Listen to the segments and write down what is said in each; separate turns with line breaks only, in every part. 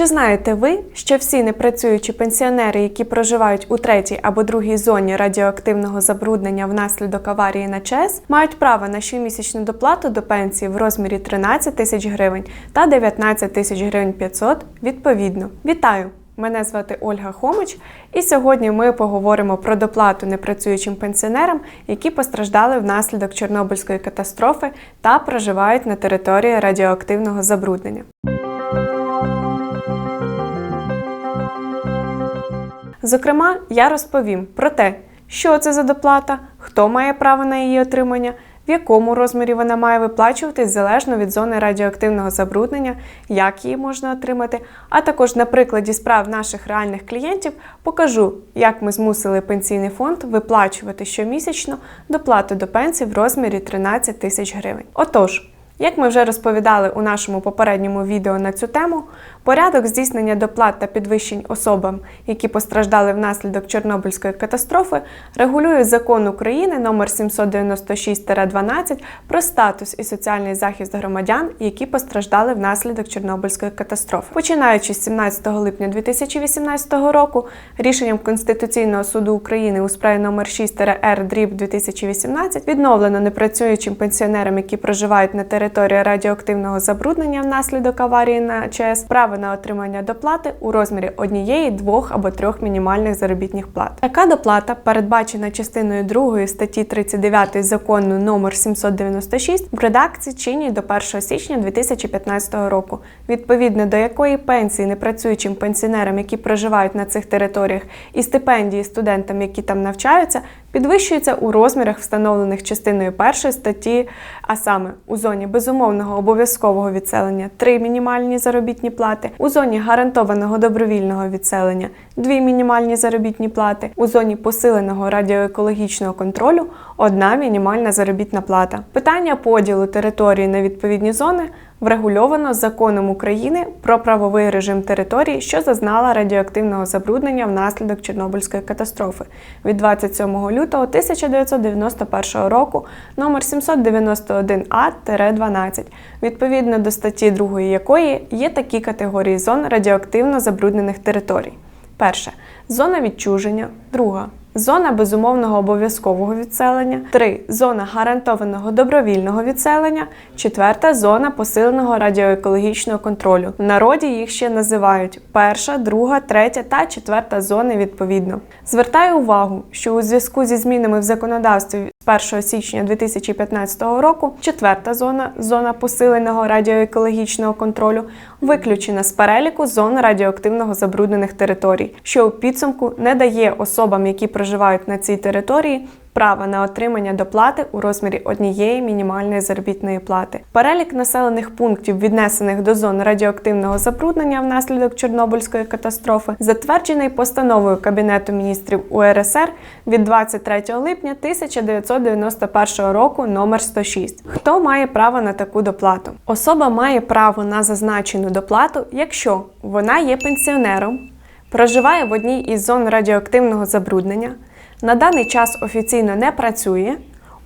Чи знаєте ви, що всі непрацюючі пенсіонери, які проживають у третій або другій зоні радіоактивного забруднення внаслідок аварії на ЧАЕС, мають право на щомісячну доплату до пенсії в розмірі 13 тисяч гривень та 19 тисяч гривень 500 відповідно? Вітаю! Мене звати Ольга Хомич, і сьогодні ми поговоримо про доплату непрацюючим пенсіонерам, які постраждали внаслідок Чорнобильської катастрофи та проживають на території радіоактивного забруднення. Зокрема, я розповім про те, що це за доплата, хто має право на її отримання, в якому розмірі вона має виплачуватись залежно від зони радіоактивного забруднення, як її можна отримати, а також на прикладі справ наших реальних клієнтів покажу, як ми змусили пенсійний фонд виплачувати щомісячно доплату до пенсії в розмірі 13 тисяч гривень. Отож, як ми вже розповідали у нашому попередньому відео на цю тему, порядок здійснення доплат та підвищень особам, які постраждали внаслідок Чорнобильської катастрофи, регулює закон України номер 796-12 про статус і соціальний захист громадян, які постраждали внаслідок Чорнобильської катастрофи. Починаючи з 17 липня 2018 року, рішенням Конституційного суду України у справі номер 6 р дріб 2018 відновлено непрацюючим пенсіонерам, які проживають на території території радіоактивного забруднення внаслідок аварії на ЧАЕС право на отримання доплати у розмірі однієї, двох або трьох мінімальних заробітних плат. Така доплата передбачена частиною 2 статті 39 закону номер 796 в редакції чинній до 1 січня 2015 року, відповідно до якої пенсії непрацюючим пенсіонерам, які проживають на цих територіях, і стипендії студентам, які там навчаються, підвищується у розмірах, встановлених частиною 1 статті, а саме у зоні безумовного обов'язкового відселення 3 мінімальні заробітні плати, у зоні гарантованого добровільного відселення 2 мінімальні заробітні плати, у зоні посиленого радіоекологічного контролю 1 мінімальна заробітна плата. Питання поділу території на відповідні зони врегульовано законом України про правовий режим території, що зазнала радіоактивного забруднення внаслідок Чорнобильської катастрофи. Від 27 лютого 1991 року номер 791А-12, відповідно до статті 2 якої є такі категорії зон радіоактивно забруднених територій. Перше. Зона відчуження, друга Зона безумовного обов'язкового відселення, 3. Зона гарантованого добровільного відселення, четверта зона посиленого радіоекологічного контролю. В народі їх ще називають перша, друга, третя та четверта зони відповідно. Звертаю увагу, що у зв'язку зі змінами в законодавстві з 1 січня 2015 року четверта зона зона посиленого радіоекологічного контролю виключена з переліку зон радіоактивного забруднених територій, що у підсумку не дає особам, які проживають на цій території, права на отримання доплати у розмірі однієї мінімальної заробітної плати. Перелік населених пунктів, віднесених до зон радіоактивного забруднення внаслідок Чорнобильської катастрофи, затверджений постановою Кабінету міністрів УРСР від 23 липня 1991 року номер 106. Хто має право на таку доплату? Особа має право на зазначену доплату, якщо вона є пенсіонером, проживає в одній із зон радіоактивного забруднення на даний час офіційно не працює.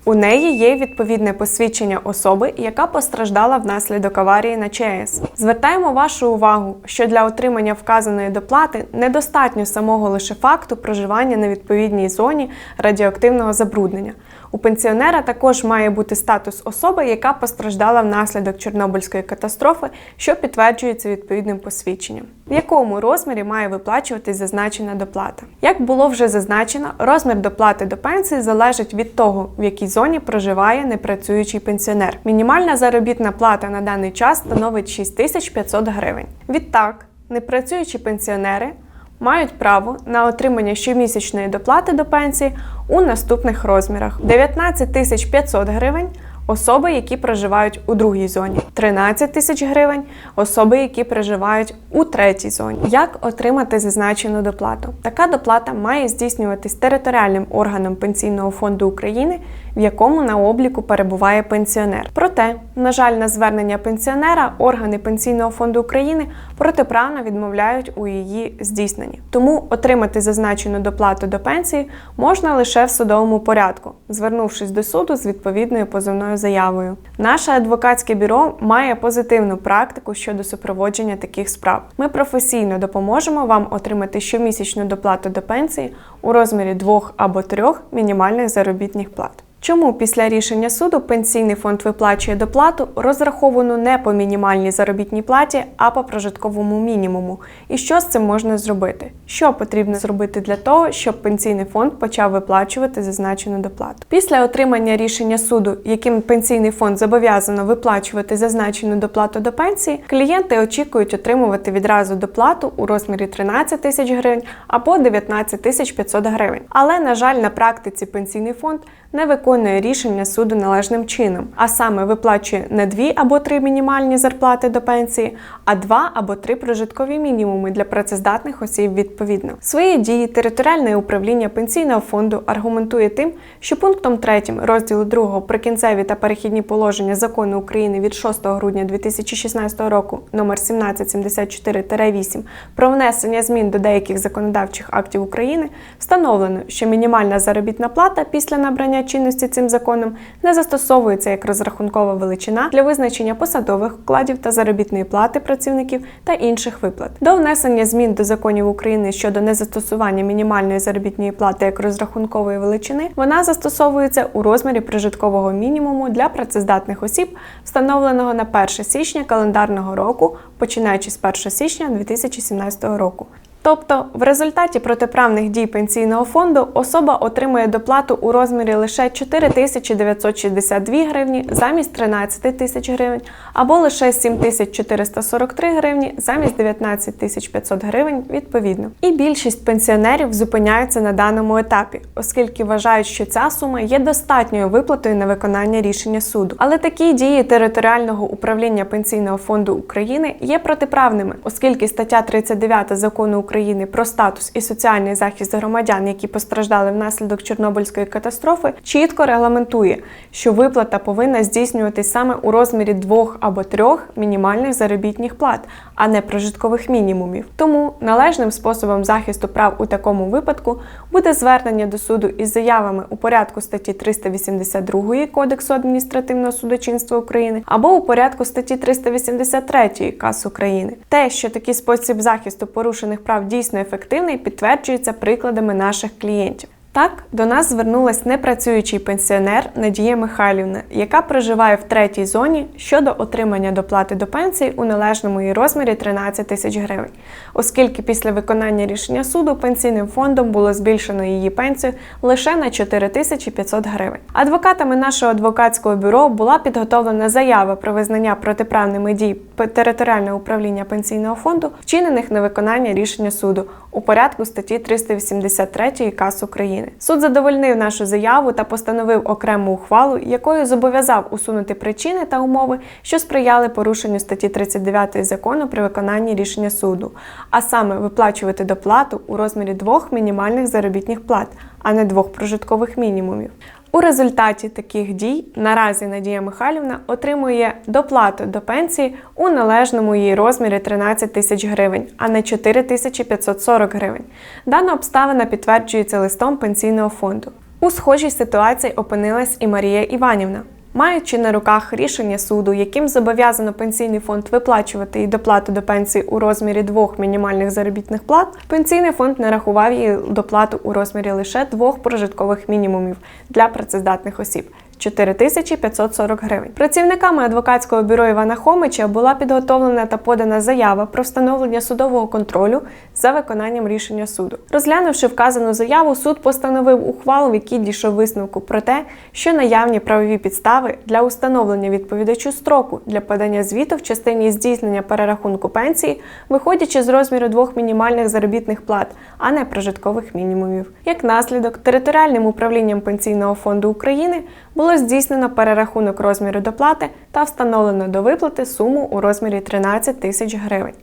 У неї є відповідне посвідчення особи, яка постраждала внаслідок аварії на ЧАЕС. Звертаємо вашу увагу, що для отримання вказаної доплати недостатньо самого лише факту проживання на відповідній зоні радіоактивного забруднення. У пенсіонера також має бути статус особи, яка постраждала внаслідок Чорнобильської катастрофи, що підтверджується відповідним посвідченням. В якому розмірі має виплачуватись зазначена доплата? Як було вже зазначено, розмір доплати до пенсії залежить від того, в якій зоні проживає непрацюючий пенсіонер. Мінімальна заробітна плата на даний час становить 6500 гривень. Відтак, непрацюючі пенсіонери мають право на отримання щомісячної доплати до пенсії у наступних розмірах: 19 500 гривень. Особи, які проживають у другій зоні, 13 тисяч гривень, особи, які проживають у третій зоні. Як отримати зазначену доплату? Така доплата має здійснюватись територіальним органом Пенсійного фонду України в якому на обліку перебуває пенсіонер. Проте, на жаль, на звернення пенсіонера органи Пенсійного фонду України протиправно відмовляють у її здійсненні. Тому отримати зазначену доплату до пенсії можна лише в судовому порядку, звернувшись до суду з відповідною позовною заявою. Наше адвокатське бюро має позитивну практику щодо супроводження таких справ. Ми професійно допоможемо вам отримати щомісячну доплату до пенсії у розмірі двох або трьох мінімальних заробітних плат. Чому після рішення суду пенсійний фонд виплачує доплату, розраховану не по мінімальній заробітній платі, а по прожитковому мінімуму? І що з цим можна зробити? Що потрібно зробити для того, щоб пенсійний фонд почав виплачувати зазначену доплату? Після отримання рішення суду, яким пенсійний фонд зобов'язано виплачувати зазначену доплату до пенсії, клієнти очікують отримувати відразу доплату у розмірі 13 тисяч гривень або 19 тисяч 500 гривень. Але на жаль, на практиці пенсійний фонд не виконує рішення суду належним чином, а саме виплачує не дві або три мінімальні зарплати до пенсії, а два або три прожиткові мінімуми для працездатних осіб відповідно. Свої дії територіальне управління пенсійного фонду аргументує тим, що пунктом 3 розділу 2 прикінцеві та перехідні положення закону України від 6 грудня 2016 року номер 1774-8 про внесення змін до деяких законодавчих актів України встановлено, що мінімальна заробітна плата після набрання чинності цим законом не застосовується як розрахункова величина для визначення посадових вкладів та заробітної плати працівників та інших виплат. До внесення змін до законів України щодо незастосування мінімальної заробітної плати як розрахункової величини, вона застосовується у розмірі прожиткового мінімуму для працездатних осіб, встановленого на 1 січня календарного року, починаючи з 1 січня 2017 року. Тобто, в результаті протиправних дій пенсійного фонду особа отримує доплату у розмірі лише 4962 гривні замість 13 тисяч гривень, або лише 7443 гривні замість 19 500 гривень відповідно. І більшість пенсіонерів зупиняються на даному етапі, оскільки вважають, що ця сума є достатньою виплатою на виконання рішення суду. Але такі дії територіального управління пенсійного фонду України є протиправними, оскільки стаття 39 закону України України про статус і соціальний захист громадян, які постраждали внаслідок Чорнобильської катастрофи, чітко регламентує, що виплата повинна здійснюватись саме у розмірі двох або трьох мінімальних заробітних плат, а не прожиткових мінімумів. Тому належним способом захисту прав у такому випадку буде звернення до суду із заявами у порядку статті 382 Кодексу адміністративного судочинства України або у порядку статті 383 КАС України. Те, що такий спосіб захисту порушених прав дійсно ефективний, підтверджується прикладами наших клієнтів. Так, до нас звернулась непрацюючий пенсіонер Надія Михайлівна, яка проживає в третій зоні щодо отримання доплати до пенсії у належному її розмірі 13 тисяч гривень, оскільки після виконання рішення суду пенсійним фондом було збільшено її пенсію лише на 4 тисячі 500 гривень. Адвокатами нашого адвокатського бюро була підготовлена заява про визнання протиправними дій територіального управління пенсійного фонду, вчинених на виконання рішення суду у порядку статті 383 КАС України. Суд задовольнив нашу заяву та постановив окрему ухвалу, якою зобов'язав усунути причини та умови, що сприяли порушенню статті 39 закону при виконанні рішення суду, а саме виплачувати доплату у розмірі двох мінімальних заробітних плат, а не двох прожиткових мінімумів. У результаті таких дій наразі Надія Михайлівна отримує доплату до пенсії у належному її розмірі 13 тисяч гривень, а не 4 тисячі 540 гривень. Дана обставина підтверджується листом пенсійного фонду. У схожій ситуації опинилась і Марія Іванівна. Маючи на руках рішення суду, яким зобов'язано пенсійний фонд виплачувати і доплату до пенсії у розмірі двох мінімальних заробітних плат, пенсійний фонд нарахував її доплату у розмірі лише двох прожиткових мінімумів для працездатних осіб. 4540 гривень. Працівниками адвокатського бюро Івана Хомича була підготовлена та подана заява про встановлення судового контролю за виконанням рішення суду. Розглянувши вказану заяву, суд постановив ухвалу, в якій дійшов висновку про те, що наявні правові підстави для установлення відповідачу строку для подання звіту в частині здійснення перерахунку пенсії, виходячи з розміру двох мінімальних заробітних плат, а не прожиткових мінімумів. Як наслідок, територіальним управлінням пенсійного фонду України було здійснено перерахунок розміру доплати та встановлено до виплати суму у розмірі 13 тисяч гривень.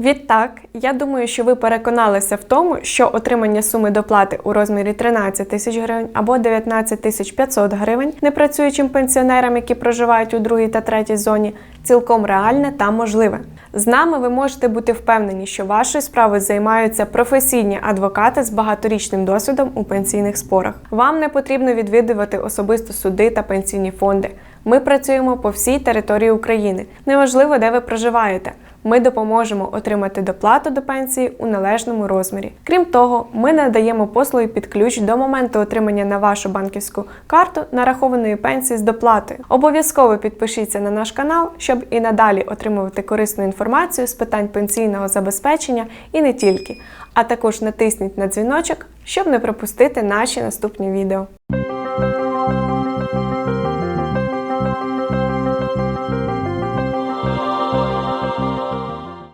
Відтак, я думаю, що ви переконалися в тому, що отримання суми доплати у розмірі 13 тисяч гривень або 19 тисяч 500 гривень непрацюючим пенсіонерам, які проживають у другій та третій зоні, цілком реальне та можливе. З нами ви можете бути впевнені, що вашою справою займаються професійні адвокати з багаторічним досвідом у пенсійних спорах. Вам не потрібно відвідувати особисто суди та пенсійні фонди. Ми працюємо по всій території України. Неважливо, де ви проживаєте. Ми допоможемо отримати доплату до пенсії у належному розмірі. Крім того, ми надаємо послуги під ключ до моменту отримання на вашу банківську карту нарахованої пенсії з доплатою. Обов'язково підпишіться на наш канал, щоб і надалі отримувати корисну інформацію з питань пенсійного забезпечення і не тільки. А також натисніть на дзвіночок, щоб не пропустити наші наступні відео.